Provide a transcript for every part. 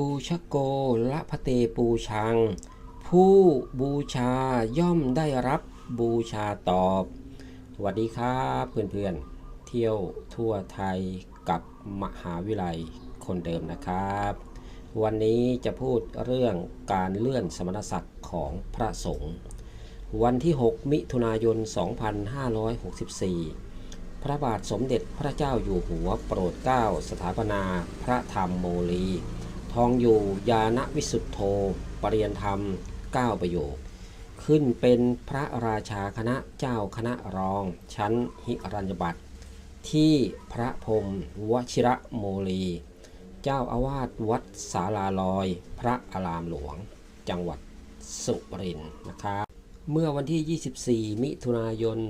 ูชโกละพะเตปูชัง ผู้บูชาย่อมได้รับบูชาตอบ สวัสดีครับเพื่อนๆ เที่ยวทั่วไทยกับมหาวิทยาลัยคนเดิมนะครับ วันนี้จะพูดเรื่องการเลื่อนสมณศักดิ์ของพระสงฆ์วันที่ 6 มิถุนายน 2564พระบาทสมเด็จพระเจ้าอยู่หัวโปรดเกล้าสถาปนาพระธรรมโมลี ทองอยู่ยานวิสุทธโธปริยนธรรม 9 ประโยค ขึ้นเป็นพระราชาคณะเจ้าคณะรอง ชั้นหิรัญญบัตรที่พระพรมวชิระโมลี เจ้าอาวาสวัดสาลาลอย พระอารามหลวง จังหวัดสุรินทร์นะครับเมื่อวันที่ 24 มิถุนายน 2564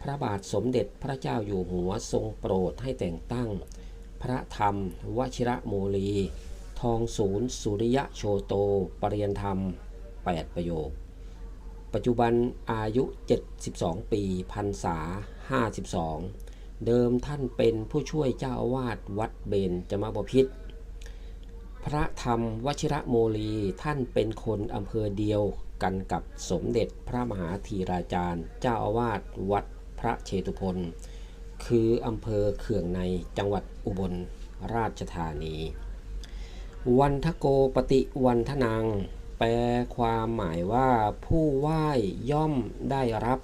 พระบาทสมเด็จพระเจ้าอยู่หัวทรงโปรดให้แต่งตั้ง พระธรรม วชิระโมลี ทองศูนย์สุริยะโชโตปริยนธรรม 8 ประโยค ปัจจุบันอายุ 72 ปีพรรษา 52 เดิมท่านเป็นผู้ช่วยเจ้าอาวาสวัดเบญจมบพิตรพระธรรมวชิระโมลีท่านเป็นคนอำเภอเดียวกันกับสมเด็จพระมหาธีราจารย์ เจ้าอาวาสวัดพระเชตุพน คืออำเภอเขื่องในจังหวัดอุบลราชธานี วันทโกปฏิวันทนางแปลความหมายว่าผู้ไหว้ย่อมได้รับ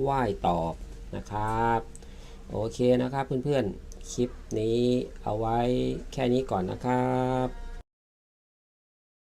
ไหว้ตอบนะครับ โอเคนะครับเพื่อนๆ คลิปนี้เอาไว้แค่นี้ก่อนนะครับ